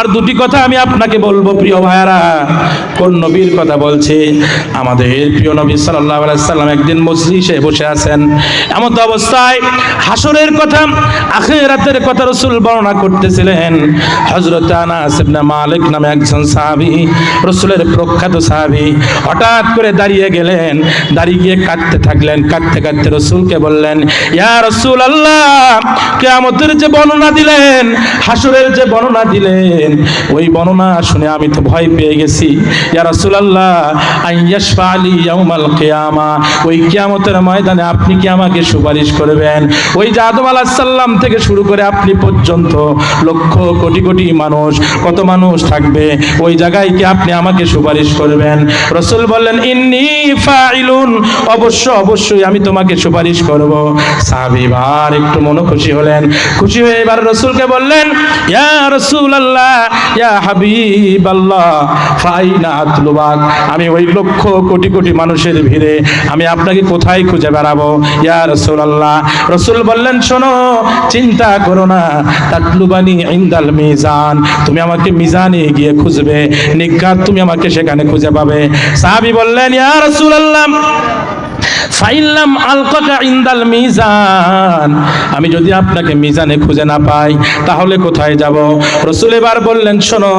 আর দুটি কথা আমি আপনাকে বলব, প্রিয় ভাইয়ারা। কোন নবীর কথা বলছে? আমাদের প্রিয় নবী আলাইহি সাল্লাম একদিন মজলিসে বসে আছেন। এমন তো অবস্থায় হাসরের কথা, আখিরাতের কথা রাসূল বর্ণনা করতেছিলেন। হযরত আনাস ইবনে মালিক নামে একজন সাহাবী, রাসূলের প্রখ্যাত সাহাবী, হঠাৎ করে দাঁড়িয়ে গেলেন। দাঁড়িয়ে গিয়ে কাঁদতে থাকলেন, কাঁদতে কাঁদতে রাসূলকে বললেন, ইয়া রাসূলুল্লাহ, কিয়ামতের যে বর্ণনা দিলেন, হাসরের যে বর্ণনা দিলেন ওই বর্ণনা শুনে আমি তো ভয় পেয়ে গেছি। ইয়া রাসূলুল্লাহ, আইয়াশফা আলী ইয়াউমাল কিয়ামা, ওই কিয়ামতের ময়দানে আপনি কি আমাকে সুপারিশ করবেন? ওই যে আদম আলাইহিস সালাম থেকে শুরু করে আপনি পর্যন্ত লক্ষ কোটি কোটি মানুষ, কত মানুষ থাকবে, ওই জায়গায় কি আপনি আমাকে সুপারিশ করবেন? রসুল বললেন, ইন্নি ফাইলুন অবশ্য অবশ্যই আমি তোমাকে সুপারিশ করব। সাহাবী একটু মনে খুশি হলেন। খুশি হয়ে এবার রসুলকে বললেন, ইয়া রসুল আল্লাহ ইয়া হাবিব আল্লাহ ফাইনা আতলুবাক আমি ওই লক্ষ কোটি কোটি মানুষের ভিড়ে আমি আপনাকে কোথায় খুঁজে বেড়াবো? ইয়া রসুল আল্লাহ রসুল বললেন, শোনো, চিন্তা করো না। তাতলুবানি ইন্দাল মিজান। তুমি আমাকে মিজানে গিয়ে খুঁজবে। নিজ্ঞাত তুমি আমাকে সেখানে খুঁজে পাবে। সাহাবী বললেন, ইয়া রসুল আল্লাহ ফাইল্লাম আলকাকা ইন্দাল মিজান। আমি যদি আপনাকে মিজানে খুঁজে না পাই, তাহলে কোথায় যাব? রসুল এবার বললেন, শোনো,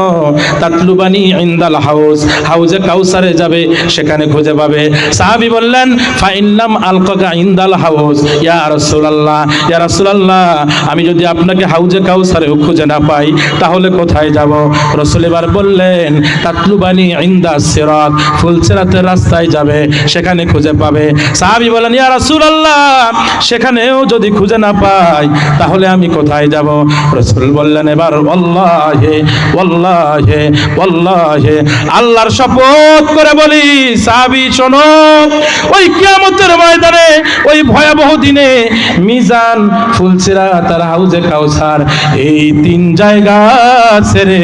তাতলুবানি ইন্দাল হাউস, হাউজে কাউসারে যাবে, সেখানে খুঁজে পাবে। সাহাবী বললেন ফাইল্লাম আলকাকা ইন্দাল হাউস, ইয়া রাসূলুল্লাহ ইয়া রাসূলুল্লাহ, আমি যদি আপনাকে হাউজে কাউসারে খুঁজে না পাই, তাহলে কোথায় যাব? রসুল এবার বললেন, তাতলুবানি ইন্দা সিরাত, ফুলসিরাতের রাস্তায় যাবে, সেখানে খুঁজে পাবে। সাহাবী বলেন, ইয়া রাসূলুল্লাহ, সেখানেও যদি খুঁজে না পাই, তাহলে আমি কোথায় যাব? রাসূল বললেন, এবার ওয়াল্লাহি ওয়াল্লাহি ওয়াল্লাহি, আল্লাহর শপথ করে বলি, সাহাবী, শোনো, ওই কিয়ামতের ময়দানে, ওই ভয়াবহ দিনে মিজান, ফুলসিরাত তার হাউজে কাউসার, এই তিন জায়গা ছেড়ে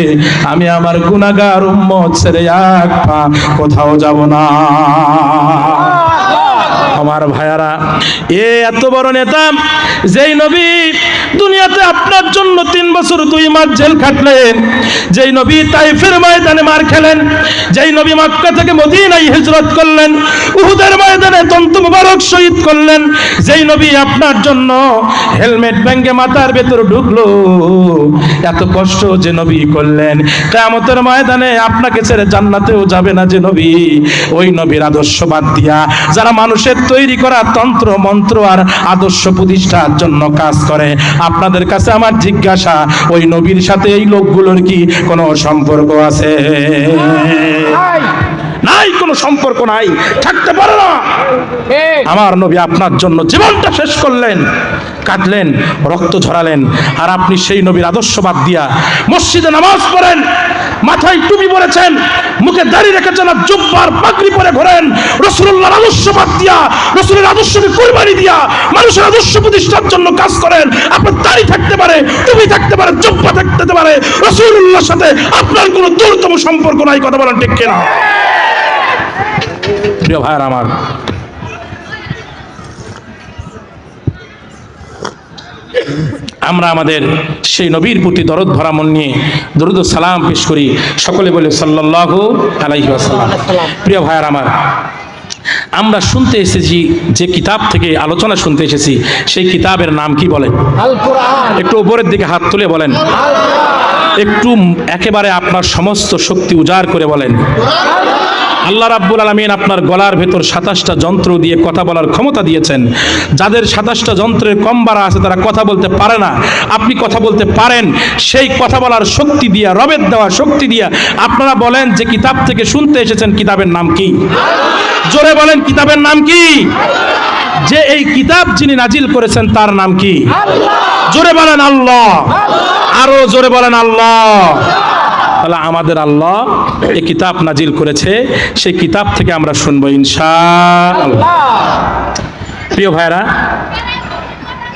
আমি আমার গুনাহগার উম্মত ছেড়ে এক পা কোথাও যাব না। আমার ভাইয়ারা। এ এত বড় নেতা, যেই নবী দুনিয়াতে আপনার জন্য তিন বছর দুই মাস জেল খাটলেন, যেই নবী তাইফের ময়দানে মার খেলেন, যেই নবী মক্কা থেকে মদিনায় হিজরত করলেন, উহুদের ময়দানে তন্তু মুবারক শহীদ করলেন, যেই নবী আপনার জন্য হেলমেট ব্যাঙ্গে মাথার ভেতর ঢুকলো। এত কষ্ট যে নবী করলেন, কেয়ামতের ময়দানে আপনাকে ছেড়ে জান্নাতেও যাবে না যে নবী। ওই নবীর আদর্শ বাদ দিয়া যারা মানুষের তৈরি করা তন্ত্র মন্ত্র আর আদর্শ প্রতিষ্ঠার জন্য কাজ করে। আপনাদের কাছে আমার জিজ্ঞাসা ওই নবীর সাথে এই লোকগুলোর কি কোনো সম্পর্ক আছে? নাই। কোনো সম্পর্ক নাই। থাকতে পারে না। আমার নবী আপনার জন্য জীবনটা শেষ করলেন। কাটলেন রক্ত ঝরালেন, আর আপনি সেই নবীর আদর্শ বাদ দিয়া মসজিদে নামাজ পড়েন, মাথায় টুপি পরেছেন, মুখে দাড়ি রেখেছেন আর জুব্বার পাগড়ি পরে ঘোরেন, রসুল্লাহর আদর্শ বাদ দিয়া, রসুলের আদর্শকে কুরবানি দিয়া, মানুষের আদর্শ প্রতিষ্ঠার জন্য কাজ করেন, আপনার দাড়ি থাকতে পারে, টুপি থাকতে পারে, জুব্বা থাকতে পারে, রসুল্লাহর সাথে আপনার কোনো দূরতম সম্পর্ক নাই, কথা বলেন ঠিক কিনা? প্রিয় ভাইয়ার আমার আমরা আমাদের সেই নবীর প্রতি দরদ ভরা মন নিয়ে দরুদ সালাম পেশ করি। সকলে বলে সাল্লাহ আলাইহি ওয়াসাল্লাম। প্রিয় ভাইয়ার আমার আমরা শুনতে এসেছি যে কিতাব থেকে আলোচনা শুনতে এসেছি সেই কিতাবের নাম কি বলেন? একটু উপরের দিকে হাত তুলে বলেন। একটু একেবারে আপনার সমস্ত শক্তি উজাড় করে বলেন। আল্লাহ রাব্বুল আলমিন আপনার গলার ভেতর সাতাশটা যন্ত্র দিয়ে কথা বলার ক্ষমতা দিয়েছেন। যাদের সাতাশটা যন্ত্রের কম বাড়া আছে, তারা কথা বলতে পারে না। আপনি কথা বলতে পারেন, সেই কথা বলার শক্তি দিয়া, রবের দেওয়া শক্তি দিয়া আপনারা বলেন যে কিতাব থেকে শুনতে এসেছেন কিতাবের নাম কি? জোরে বলেন, কিতাবের নাম কি? যে এই কিতাব যিনি নাজিল করেছেন, তার নাম কি? জোরে বলেন, আল্লাহ। আরও জোরে বলেন আল্লাহ। তাহলে আমাদের আল্লাহ এই কিতাব নাজিল করেছে সেই কিতাব থেকে আমরা শুনব ইনশা আল্লাহ প্রিয় ভাইরা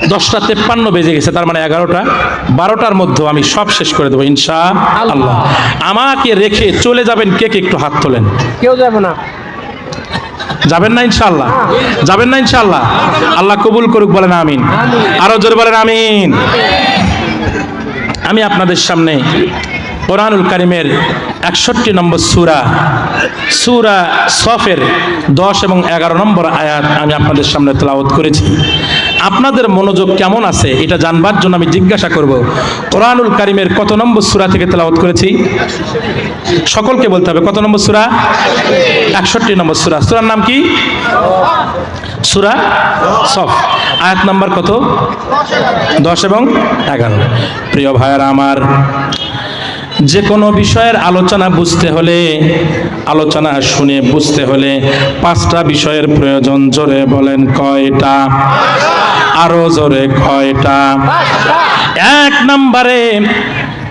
দশটা তেপ্পান্ন বেজে গেছে তার মানে এগারোটা। বারোটার মধ্যে আমি সব শেষ করে দেবো ইনশা আল্লাহ। আমাকে রেখে চলে যাবেন কে কে একটু হাত তোলেন? কেউ যাবে না। যাবেন না ইনশাআল্লাহ? যাবেন না ইনশাআল্লাহ? আল্লাহ কবুল করুক বলেন আমিন। আরও জোরে বলেন আমিন। আমি আপনাদের সামনে কোরআনুল কারিমের একষট্টি নম্বর সুরা সুরা সফের দশ এবং এগারো নম্বর আয়াত আমি আপনাদের সামনে তেলাওয়াত করেছি। আপনাদের মনোযোগ কেমন আছে এটা জানবার জন্য আমি জিজ্ঞাসা করব, কোরআনুল কারিমের কত নম্বর সুরা থেকে তেলাওয়াত করেছি? সকলকে বলতে হবে কত নম্বর সুরা? একষট্টি নম্বর সুরা। সুরার নাম কি? সুরা সফ। আয়াত নাম্বার কত? দশ এবং এগারো। প্রিয় ভাইয়েরা আমার, যে কোনো বিষয়ের আলোচনা বুঝতে হলে, আলোচনা শুনে বুঝতে হলে পাঁচটা বিষয়ের প্রয়োজন। জোরে বলেন, কয়টা? আরও জোরে, কয়টা? এক নম্বরে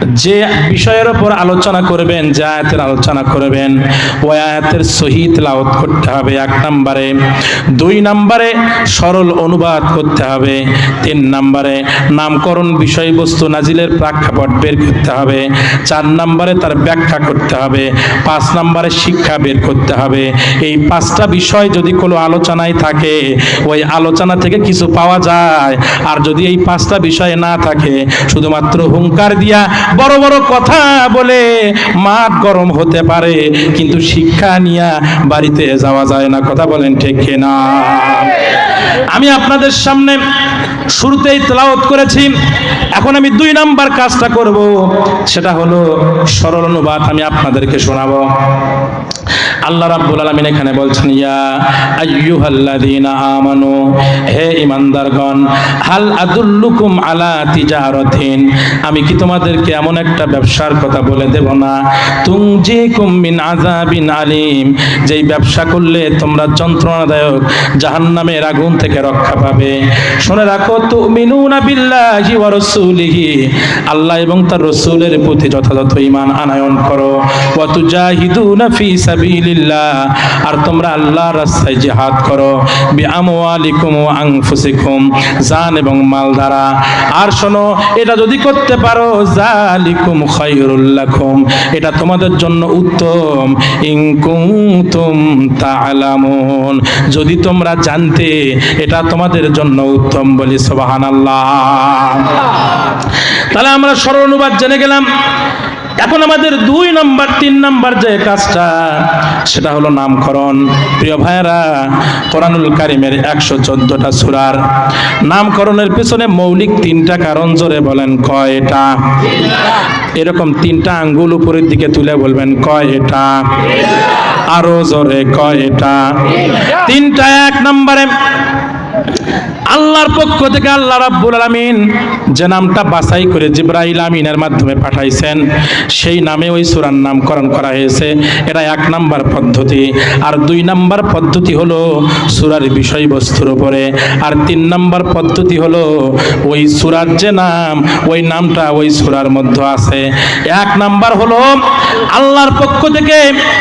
যে বিষয়ের ওপর আলোচনা করবেন, যে আয়াতের আলোচনা করবেন, ওই আয়াতের সহিত লাউত করতে হবে এক নম্বরে। দুই নম্বরে সরল অনুবাদ করতে হবে। তিন নম্বরে নামকরণ বিষয়বস্তু নাজিলের প্রেক্ষাপট বের করতে হবে। চার নম্বরে তার ব্যাখ্যা করতে হবে। পাঁচ নম্বরে শিক্ষা বের করতে হবে। এই পাঁচটা বিষয় যদি কোনো আলোচনায় থাকে, ওই আলোচনা থেকে কিছু পাওয়া যায়। আর যদি এই পাঁচটা বিষয় না থাকে, শুধুমাত্র হুঙ্কার দিয়া বড় বড় কথা বলে মাঠ গরম হতে পারে, কিন্তু শিক্ষা নিয়ে বাড়িতে যাওয়া যায় না। কথা বলেন ঠিক না আমি আপনাদের সামনে শুরুতেই তেলাওয়াত করেছি। এখন আমি দুই নাম্বার কাজটা করব, সেটা হলো সরল অনুবাদ আমি আপনাদেরকে শোনাবো। আল্লাহ রাব্বুল আলামিন এখানে বলছেন, ইয়া আইয়ুহাল্লাযীনা আমানু, হে ঈমানদারগণ, হাল আদুল্লুকুম আলা তিজারাতিন, আমি কি তোমাদেরকে এমন একটা ব্যবসার কথা বলে দেব না? তুংজিকুম মিন আযাবিন আলিম, যেই ব্যবসা করলে তোমরা যন্ত্রণাদায়ক জাহান্নামের আগুন থেকে রক্ষা পাবে। শুনে রাখো, তুমিনুনা বিল্লাহি ওয়া রাসূলিহি, আল্লাহ এবং তার রাসূলের প্রতি যথাযথ ঈমান আনয়ন করো। ওয়া তুজাহিদুনা ফি সাবিলিল্লাহ আর তোমরা আল্লাহর রাস্তায় জিহাদ করো। বিআমওয়ালিকুম ওয়া আনফুসিকুম জান এবং মাল দ্বারা। আর শোনো, এটা যদি করতে পারো জালিকুম খায়রুল লাকুম। এটা তোমাদের জন্য উত্তম। ইন কুনতুম তা'লামুন যদি তোমরা জানতে, এটা তোমাদের জন্য উত্তম বলি, সুবহানাল্লাহ। তাহলে আমরা সরল অনুবাদ জেনে গেলাম। এখন আমাদের দুই নাম্বার, তিন নাম্বার যে কাজটা, সেটা হলো নামকরণ। প্রিয় ভাইয়েরা, কোরআনুল কারিমের একশো চোদ্দটা সুরার নামকরণের পেছনে মৌলিক তিনটা কারণ জোরে বলেন, কয়টা? এরকম তিনটা আঙ্গুল উপরের দিকে তুলে বলবেন, কয়টা? আরও জোরে, কয়টা? তিনটা এক নম্বরে আল্লাহর পক্ষ থেকে আল্লাহ রাব্বুল আলামিন যে নামটা বাছাই করে জিব্রাইল আমিনের মাধ্যমে পাঠাইছেন, সেই নামে ওই সূরার নামকরণ করা হয়েছে। এটা এক নাম্বার পদ্ধতি। আর দুই নাম্বার পদ্ধতি হলো সূরার বিষয়বস্তুর উপরে। আর তিন নাম্বার পদ্ধতি হলো ওই সূরার যে নাম, ওই নামটা ওই সূরার মধ্যে আছে। এক নাম্বার হলো আল্লাহর পক্ষ থেকে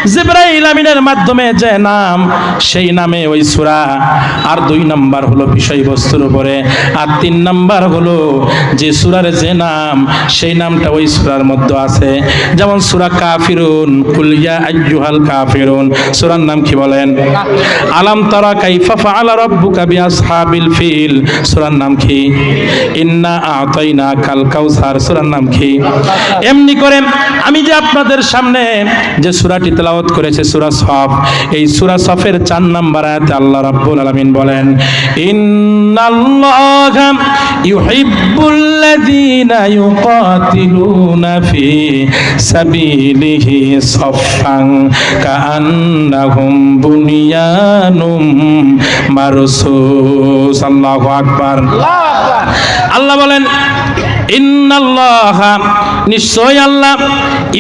জিব্রাইল আমিনের মাধ্যমে যে নাম, সেই নামে ওই সূরা। আর দুই নাম্বার হলো বিষয়বস্তুর উপরে। আর তিন নাম্বার হলো যে সূরার যে নাম, সেই নামটা ওই সুরার মধ্যে আছে। যেমন সুরা কাফিরুন, কুল ইয়া আইয়ুহাল কাফিরুন। সুরার নাম কি বলেন? আলাম তারা কাইফা ফাআলা রাব্বুকা বিআসহাবিল ফিল। সূরার নাম কি? ইন্না আতাইনা কাল কাউসার। সূরার নাম কি? এমনি করে আমি যে আপনাদের সামনে যে সুরাটি তেলাওয়াত করেছে, সুরা সফ, এই সুরা সফের চার নাম্বার আয়াতে আল্লাহ রাব্বুল আলামিন বলেন ইন্নাল্লাহা ইউহিব্বুল্লাযীনা ইউকাতিলুনা ফি সাবিলিহি সাফফান কাআন্নাহুম বুনিয়ানুম মারসুস আল্লাহু আকবার আল্লাহ বলেন ইন্নাল্লাহা, নিশ্চয় আল্লাহ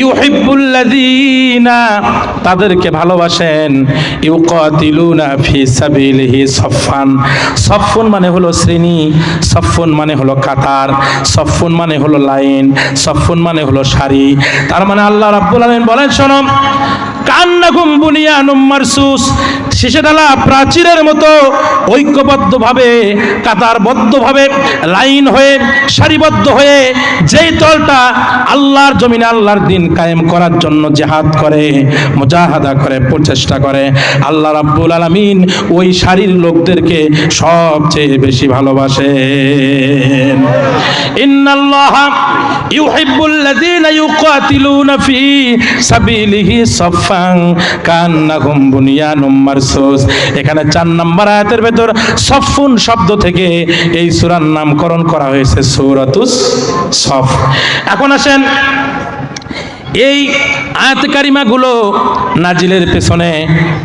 ইউহিব্বুল্লাযীনা, তাদেরকে ভালোবাসেন। ইউকাতিলুনা ফি সাবিলিহি সফফান। সফফুন মানে হলো শ্রেণি, সফফুন মানে হলো কাতার, সফফুন মানে হলো লাইন, সফফুন মানে হলো সারি। তার মানে আল্লাহ রাব্বুল আলামিন বলেন, শোনো কান্নাকুম বুনিয়ানুম মারসুস। শেষে প্রাচীরের মতো ঐক্যবদ্ধভাবে, কাতারবদ্ধভাবে, লাইন হয়ে, সারিবদ্ধ হয়ে, যেই দলটা আল্লাহর জমিনে আল্লাহর দিন কায়েম করার জন্য জেহাদ করে, মুজাহাদা করে, প্রচেষ্টা করে, আল্লাহ রাব্বুল আলামিন ওই সারির লোকদেরকে সবচেয়ে বেশি ভালোবাসেন। ইন্নাল্লাহা ইউহিব্বুল লাযীনা ইউকাতিলুনা ফি সাবিলিহি সাফফান। কান্নাহুম বুনিয়ানুম মারসুস। এখানে চার নম্বর আয়াতের ভেতর সফুন শব্দ থেকে এই সূরার নামকরণ করা হয়েছে সূরাতুস সফ। এখন আসেন এই আয়াত নাজিলের পেছনে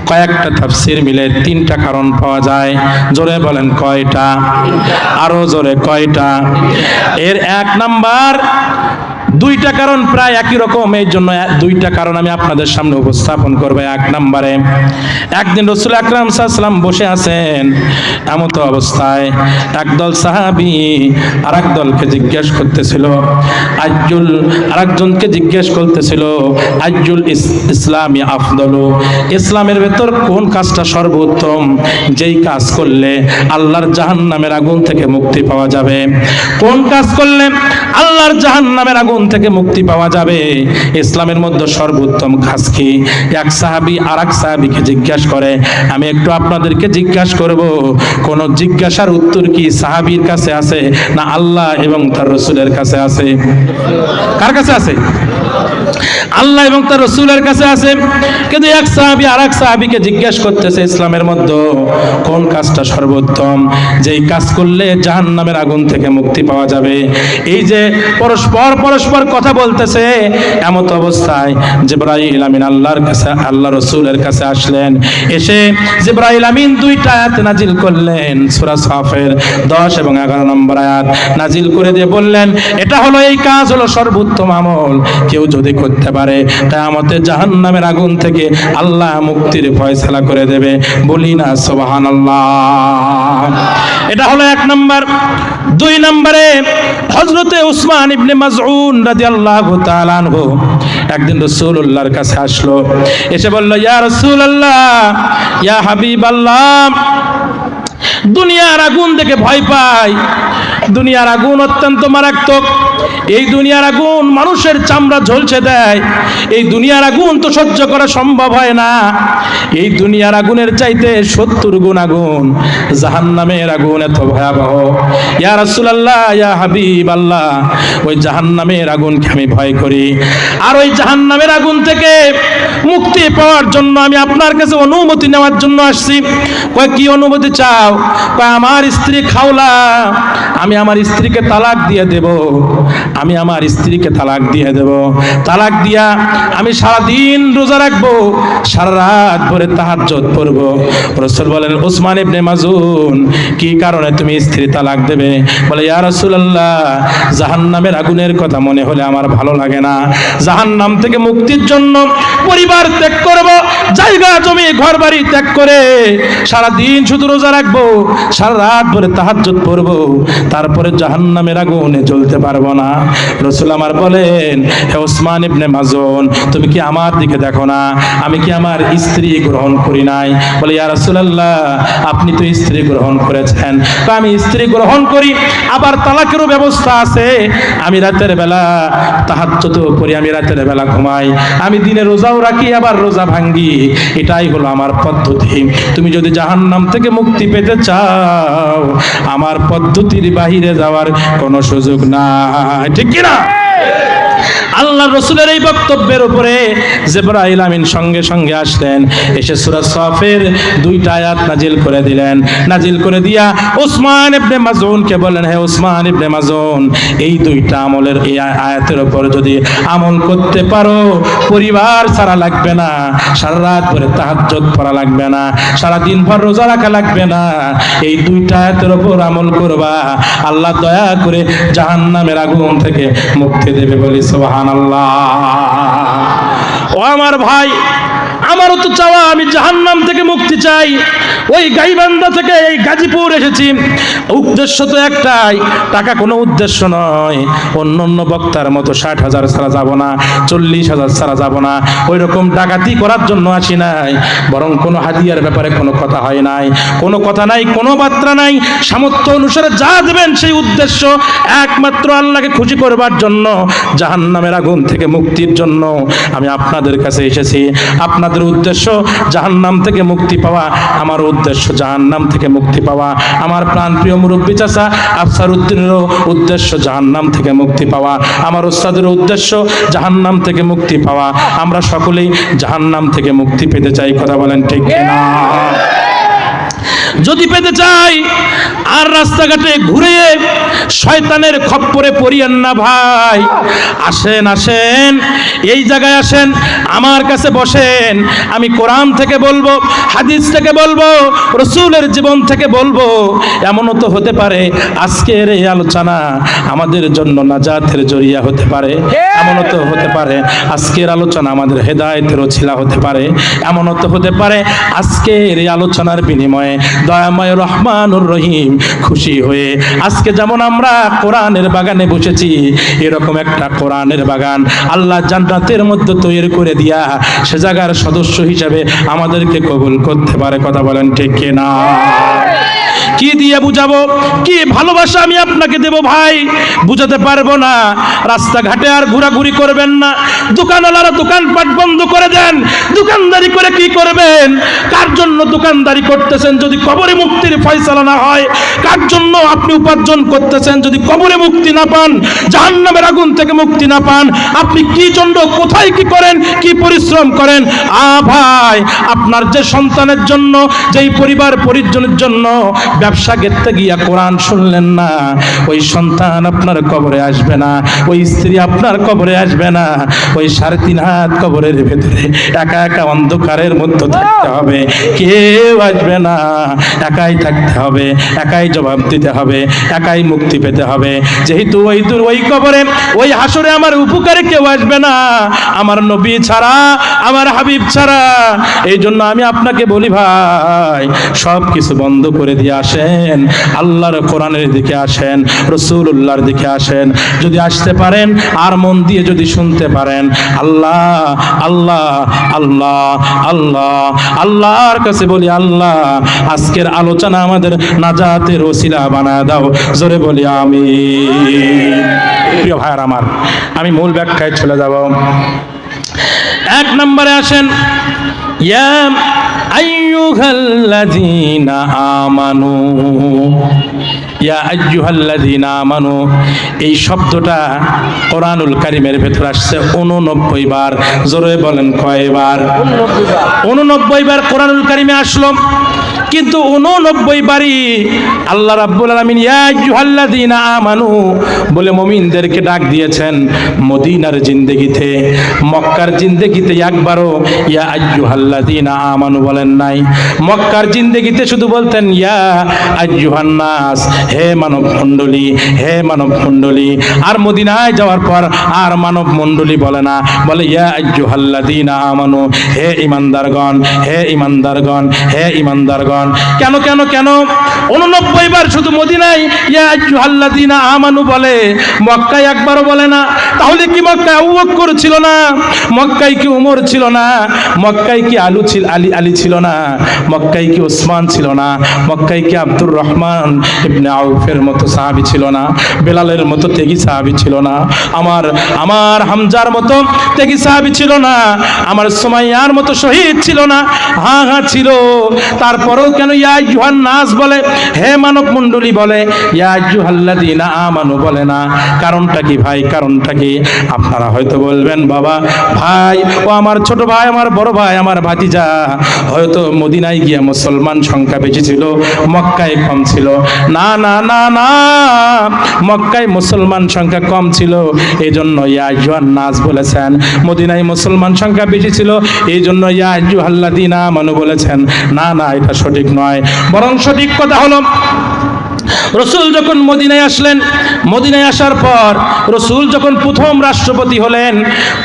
কয়েকটা তাফসির মিলে তিনটা কারণ পাওয়া যায়। জোরে বলেন কয়টা? আরও জোরে কয়টা? এর এক নাম্বার দুইটা কারণ প্রায় একই রকম, এই জন্য দুইটা কারণ আমি আপনাদের সামনে উপস্থাপন করব এক নম্বরে। একদিন রসুল আকরাম সাল্লাম বসে আছেন এমত অবস্থায়। একদল সাহাবি আর দলকে জিজ্ঞেস করতেছিল আজ্জুল আরেকজনকে জিজ্ঞেস করতেছিল আজ্জুল ইস- ইসলামী আফদলু, ইসলামের ভেতর কোন কাজটা সর্বোত্তম? যেই কাজ করলে আল্লাহর জাহান নামের আগুন থেকে মুক্তি পাওয়া যাবে। কোন কাজ করলে? আল্লাহর জাহান নামের আগুন থেকে মুক্তি পাওয়া যাবে। ইসলামের মধ্যে সর্বোত্তম কাজ কি? এক সাহাবি আর এক সাহাবিকে জিজ্ঞাসা করে, আমি একটু আপনাদেরকে জিজ্ঞাসা করব, কোন জিজ্ঞাসার উত্তর কি সাহাবীর কাছে আছে না আল্লাহ এবং তার রসুলের কাছে আছে? কার কাছে আছে? আল্লাহ এবং তার রসুলের কাছে আছে। কিন্তু এক সাহাবি আর এক সাহাবিকে জিজ্ঞেস করতেছে ইসলামের মধ্যে, কোন কাজটা সর্বোত্তম? যেই কাজ করলে জাহান নামের আগুন থেকে মুক্তি পাওয়া যাবে। এই যে পরস্পর পরস্পর কথা বলতেছে, এমত অবস্থায় জিব্রাইল আমিন আল্লাহর কাছে, আল্লাহ রসুলের কাছে আসলেন। এসে জিব্রাইল আমিন দুইটা আয়াত নাজিল করলেন। সূরা সাফের 10 এবং 11 নম্বর আয়াত নাজিল করে দিয়ে বললেন, এটা হলো এই কাজ হলো সর্বোত্তম আমল। কেউ যদি করতে পারে। কিয়ামতে জাহান্নামের আগুন থেকে আল্লাহ মুক্তির ফয়সালা করে দেবে। বলি না, সুবহানাল্লাহ। এটা হলো এক নম্বর। দুই নম্বরে হযরতে উসমান ইবনে মাজউন রাদিয়াল্লাহু তাআলা আনহু একদিন রাসূলুল্লাহর কাছে আসলো। এসে বলল, ইয়া রাসূলুল্লাহ, ইয়া হাবিবাল্লাহ, দুনিয়ার আগুন দেখে ভয় পাই। দুনিয়ার আগুন অত্যন্ত মারাত্মক। এই দুনিয়ার আগুন মানুষের চামড়া ঝলসে দেয়। এই দুনিয়ার আগুন তো সহ্য করা সম্ভব হয় না। এই দুনিয়ার আগুনের চাইতে সত্তর গুণ আগুন, জাহান্নামের আগুন এত ভয়াবহ। ইয়া রাসূলুল্লাহ, ইয়া হাবিব আল্লাহ ওই জাহান জাহান্নামের আগুনকে আমি ভয় করি। আর ওই জাহান্নামের আগুন থেকে মুক্তি পাওয়ার জন্য আমি আপনার কাছে অনুমতি নেওয়ার জন্য আসছি। কয়, কি অনুমতি চাও? কয়, আমার স্ত্রী খাওলা, আমি আমার স্ত্রীকে তালাক দিয়ে দেব। আমি আমার স্ত্রীকে তালাক দিয়ে দেব। তালাক দিয়া আমি সারা দিন রোজা রাখব, সারা রাত ভরে তাহাজ্জুদ পড়ব। রসুল বলেন, ওসমান ইবনে মাজুন, কি কারণে তুমি স্ত্রী তালাক দেবে? বলে, ইয়া রাসূলুল্লাহ, জাহান্নামের আগুনের কথা মনে হলে আমার ভালো লাগে না। জাহান্নাম থেকে মুক্তির জন্য পরিবার ত্যাগ করব, জায়গা, জমি ঘর বাড়ি ত্যাগ করে সারা দিন শুধু রোজা রাখব, সারা রাত ভরে তাহাজ্জুদ পড়ব। তারপরে জাহান্নামের আগুনে জ্বলতে পারব না। রসুল আমার বলেন, হে ওসমান ইবনে মাজুন, তুমি কি আমার দিকে দেখো না? আমি কি আমার স্ত্রী গ্রহণ করি নাই? বলে, ইয়া রাসূলুল্লাহ, আপনি তো স্ত্রী গ্রহণ করেছেন। তো আমি স্ত্রী গ্রহণ করি, আবার তালাকেরও ব্যবস্থা আছে। আমি রাতের বেলা তাহাজ্জুদ করি, আমি রাতের বেলা ঘুমাই। আমি দিনে রোজাও রাখি, আবার রোজা ভাঙ্গি। এটাই হলো আমার পদ্ধতি। তুমি যদি জাহান্নাম থেকে মুক্তি পেতে চাও, আমার পদ্ধতির বাহিরে যাওয়ার কোনো সুযোগ নাই। ঠিক কি না আল্লাহ রসুলের এই বক্তব্যের উপরে জেব্রাইল আমিন সঙ্গে সঙ্গে আসলেন, এসে সূরা সফের দুইটা আয়াত নাজিল করে দিলেন। নাজিল করে দিয়া ওসমান ইবনে মাজুনকে বলেন হে ওসমান ইবনে মাজুন এই দুইটা আমলের এই আয়াতের উপর যদি আমল করতে পারো, পরিবার সারা লাগবে না, সারা রাত ভরে তাহাজ্জুদ পড়া লাগবে না, সারা দিন ভর রোজা রাখা লাগবে না, এই দুইটা আয়াতের উপর আমল করবা, আল্লাহ দয়া করে জাহান্নামের আগুন থেকে মুক্তি দেবে বলি ও আমার ভাই আমারও তো চাওয়া, আমি জাহান্নাম থেকে মুক্তি চাই। ওই গাইবান্ধা থেকে এই গাজীপুর এসেছি। উদ্দেশ্য তো একটাই, টাকা কোনো উদ্দেশ্য নয়। অন্য অন্য বক্তার মতো ষাট হাজার ছাড়া যাব না, চল্লিশ হাজার ছাড়া যাব না। ওই রকম ডাকাতি করার জন্য আসি নাই। বরং কোনো হাদিয়ার ব্যাপারে কোনো কথা হয় নাই। কোনো কথা নাই, কোনো বার্তা নাই। সামর্থ্য অনুসারে যা দেবেন সেই উদ্দেশ্য একমাত্র আল্লাহকে খুশি করবার জন্য, জাহান্নামের আগুন থেকে মুক্তির জন্য। আমি আপনাদের কাছে এসেছি। আপনাদের উদ্দেশ্য জাহান্নাম থেকে মুক্তি পাওয়া, আমার উদ্দেশ্য জাহান্নাম থেকে মুক্তি পাওয়া। আমার প্রাণপ্রিয় মুরব্বী চাষা আফসার উদ্দিনেরও উদ্দেশ্য জাহান্নাম থেকে মুক্তি পাওয়া। আমার ওস্তাদের উদ্দেশ্য জাহান্নাম থেকে মুক্তি পাওয়া। আমরা সকলেই জাহান্নাম থেকে মুক্তি পেতে চাই, কথা বলেন ঠিক না যদি পেতে চাই, আর রাস্তাঘাটে ঘুরে শয়তানের খপ্পরে পড়িয়েন না ভাই। আসেন আসেন, এই জায়গায় আসেন, আমার কাছে বসেন। আমি কোরআন থেকে বলব, হাদিস থেকে বলব, রসুলের জীবন থেকে বলব, এমনও তো হতে পারে, আজকের এই আলোচনা আমাদের জন্য নাজাতের জরিয়া হতে পারে, এমনও তো হতে পারে, আজকের আলোচনা আমাদের হেদায়েতের ছিলা হতে পারে, এমনও তো হতে পারে, আজকের এই আলোচনার বিনিময়ে দয়াময় রহমানুর রহিম। খুশি হয়ে আজকে যেমন আমরা কোরআনের বাগানে বসেছি, এরকম একটা কোরআনের বাগান আল্লাহ জান্নাতের মধ্যে তৈরি করে দিয়া সে জায়গার সদস্য হিসাবে আমাদেরকে কবুল করতে পারে। কথা বলেন ঠিক কিনা? কি দিয়ে বুঝাবো? কি ভালোবাসা আমি আপনাকে দেব ভাই? বুঝাতে পারব না। রাস্তাঘাটে আর ঘোরাঘুরি করবেন না। দোকানওয়ালারা দোকানপাট বন্ধ করে দেন। দোকানদারি করে কি করবেন? কার জন্য দোকানদারি করতেছেন, যদি কবরে মুক্তির ফয়সালা না হয়, কার জন্য আপনি উপার্জন করতেছেন? যদি কবরে মুক্তি না পান, জাহান্নামের আগুন থেকে মুক্তি না পান, আপনি কি জন্য, কোথায় কি করেন, কি পরিশ্রম করেন? আ ভাই, আপনার যে সন্তানের জন্য, যেই পরিবার পরিজনের জন্য ব্যবসা গেতে গিয়া কোরআন শুনলেন না, ওই সন্তান আপনার কবরে আসবে না, ওই স্ত্রী আপনার কবরে আসবে না, ওই সাড়ে তিন হাত কবরের ভেতরে একা একা অন্ধকারের মধ্যে থাকতে হবে। কেউ আসবে না। একাই থাকতে হবে, একাই জবাব দিতে হবে, একাই মুক্তি পেতে হবে। যেহেতু ওই দূর ওই কবরে, ওই হাসরে আমার উপকারে কেউ আসবে না। আমার নবী ছাড়া, আমার হাবিব ছাড়া। এই জন্য আমি আপনাকে বলি ভাই সব কিছু বন্ধ করে দিয়ে আসেন। আল্লাহর কোরআনের দিকে আসেন রসুল্লাহর দিকে আসেন। যদি আসতে পারেন, আর মন দিয়ে যদি শুনতে পারেন, আল্লাহ আল্লাহ আল্লাহ আল্লাহ, আল্লাহর কাছে বলি, আল্লাহ, আজকের আলোচনা আমাদের নাজাতের ওসিলা বানা দাও। জোরে বলি আমি প্রিয় ভাই আমার, আমি মূল ব্যাখ্যায় চলে যাব। এক নম্বরে আসেন, ইয়া আইয়ুহাল্লাযীনা আমানু। ইয়া আইয়ুহাল্লাযীনা আমানু এই শব্দটা কোরআনুল কারিমের ভেতর আসছে 89 বার। জোরে বলেন কয়বার? 89 বার কোরআনুল কারিমে আসলো। কিন্তু উননব্বই বাড়ি আল্লাহ রাব্বুল আলামিন, ইয়া আইয়ুহাল্লাযীনা আমানু বলে মমিনদেরকে ডাক দিয়েছেন। মদিনার জিন্দেগিতে, মক্কার জিন্দেগিতে একবারও, ইয়া আইয়ুহাল্লাযীনা আমানু বলেন নাই। মক্কার জিন্দেগিতে শুধু বলতেন, ইয়া আইয়ুহান নাস হে মানব মণ্ডলী হে মানব মণ্ডলী আর মদিনায় যাওয়ার পর আর মানব মণ্ডলী বলে না। বলে, ইয়া আইয়ুহাল্লাযীনা আমানু হে ইমানদারগণ হে ইমানদারগণ হে ইমানদারগণ কেন কেন কেন? উননব্বই বার শুধু মদিনায় আইয়ুহাল্লাযীনা আমানু বলে, মক্কায় একবারও বলে না। তাহলে কি মক্কায় আবু বকর ছিল না? মক্কায় কি উমর ছিল না? মক্কায় কি আলু ছিল, আলী আলী ছিল না? মক্কায় কি ওসমান ছিল না? মক্কায় কি আব্দুর রহমান ইবনে আউফের মতো সাহাবী ছিল না? বেলালের মতো তেগি সাহাবী ছিল না? আমার আমার হামজার মতো তেগি সাহাবী ছিল না? আমার সুমাইয়ার মতো শহীদ ছিল না? হ্যাঁ হ্যাঁ ছিল। তারপরেও কেন? ইয়া জুহান নাস বলে। হে মানব মণ্ডলী বলে, ইয়া জুহাল্লাদিনা আমানু বলে না। কারণটা কি ভাই? কারণটা কি? আপনারা হয়তো বলবেন, বাবা, ভাই, ও আমার ছোট ভাই, আমার বড় ভাই, আমার ভাতিজা। হয়তো মদিনায় গিয়ে মুসলমান সংখ্যা বেশি ছিল, মক্কায় কম ছিল। না না না না, মক্কায় মুসলমান সংখ্যা কম ছিল। এই জন্য ইয়া জুহান নাস বলেছেন। মদিনায় মুসলমান সংখ্যা বেশি ছিল এই জন্য ইয়া জুহাল্লাদিনা মানু বলেছেন। না না, এটা সঠিক নয়। বরং সঠিক কথা হলো রসুল যখন মদিনায় আসলেন, মদিনায় আসার পর রসুল যখন প্রথম রাষ্ট্রপতি হলেন,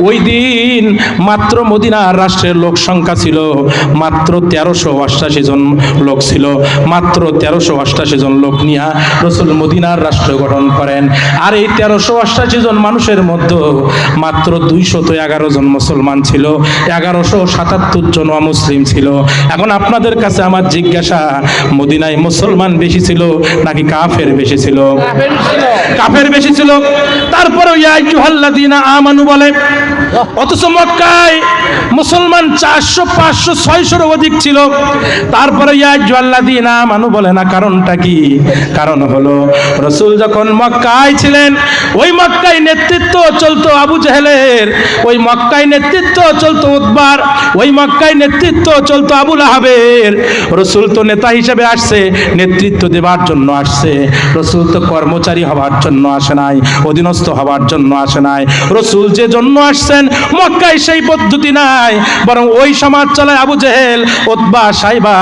ওই দিন মাত্র মদিনার রাষ্ট্রের লোক সংখ্যা ছিল মাত্র তেরোশো অষ্টাশি জন লোক ছিল, মাত্র তেরোশো অষ্টাশি জন লোক নিয়ে রসুল মদিনার রাষ্ট্র গঠন করেন। আর এই তেরোশো অষ্টাশি জন মানুষের মধ্যে মাত্র দুইশত এগারো জন মুসলমান ছিল, এগারোশো সাতাত্তর জন অমুসলিম ছিল। এখন আপনাদের কাছে আমার জিজ্ঞাসা, মদিনায় মুসলমান বেশি ছিল নাকি কাফের বেশি ছিল। কাফের বেশি ছিল। তারপরে ইয়াইজুহাল্লাদিনা আমানু বলে অথচ মক্কায় মুসলমান চারশো পাঁচশো ছয়শোর অধিক ছিল। তারপরে ইয়াইজুহাল্লাদিনা আমানু বলে না কারণটা কি? কারণ হলো রসুল যখন মক্কায় ছিলেন ওই মক্কায় নেতৃত্ব চলতো আবু জাহেলের ওই মক্কায় নেতৃত্ব চলতো উদ্বার ওই মক্কায় নেতৃত্ব চলতো আবুল আহাবের রসুল তো নেতা হিসেবে আসছে নেতৃত্ব দেবার জন্য আসছে। রসুল তো কর্মচারী হবার জন্য আসে নাই, অধীনস্থ হবার জন্য আসে নাই। রসুল যে জন্য আসছেন, মক্কায় সেই পদ্ধতি নাই। বরং ওই সমাজ চালায় আবু জেহেল ওতবা সাইবা।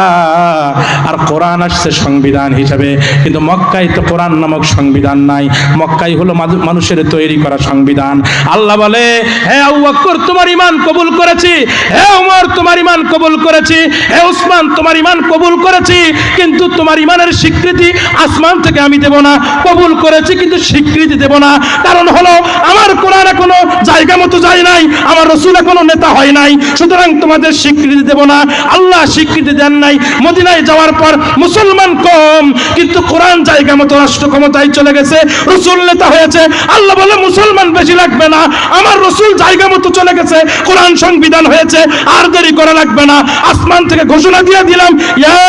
আর কোরআন আসছে সংবিধান হিসেবে। কিন্তু মক্কায় তো কোরআন নামক সংবিধান নাই। মক্কাই হলো মানুষের তৈরি করা সংবিধান। আল্লাহ বলে, হে আবু বকর তোমার ইমান কবুল করেছি। হে উমর, তোমার ইমান কবুল করেছি। হে উসমান, তোমার ইমান কবুল করেছি। কিন্তু তোমার ইমানের স্বীকৃতি আসমান থেকে আমি দেব না, কবুল করেছি কিন্তু স্বীকৃতি দেব না। কারণ হলো, আমার কোরআন এখনও জায়গা মতো যায় নাই, আমার রসুল এখনও নেতা হয় নাই। সুতরাং তোমাদের স্বীকৃতি দেব না, আল্লাহ স্বীকৃতি দেন নাই। মদিনায় যাওয়ার পর মুসলমান কম, কিন্তু কোরআন জায়গা মতো, রাষ্ট্র ক্ষমতায় চলে গেছে, রসুল নেতা হয়েছে। আল্লাহ বলে, মুসলমান বেশি লাগবে না, আমার রসুল জায়গা মতো চলে গেছে, কোরআন সংবিধান হয়েছে, আর দেরি করা লাগবে না। আসমান থেকে ঘোষণা দিয়ে দিলাম, ইয়া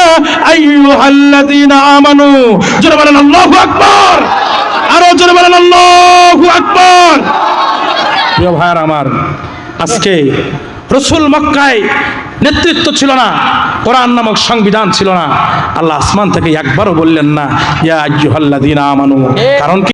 আইয়ুহাল্লাযীনা আমানু জোরে বলেন আল্লাহু আকবার। আরও জোরে বলেন আল্লাহু আকবার। প্রিয় ভাইয়ার আমার আজকে রসুল মক্কায় নেতৃত্ব ছিল না কোরআন নামক সংবিধান ছিল না। আল্লাহ আসমান থেকে একবারও বললেন না ইয়া আইয়ুহাল্লাযীনা আমানু। কারণ কি?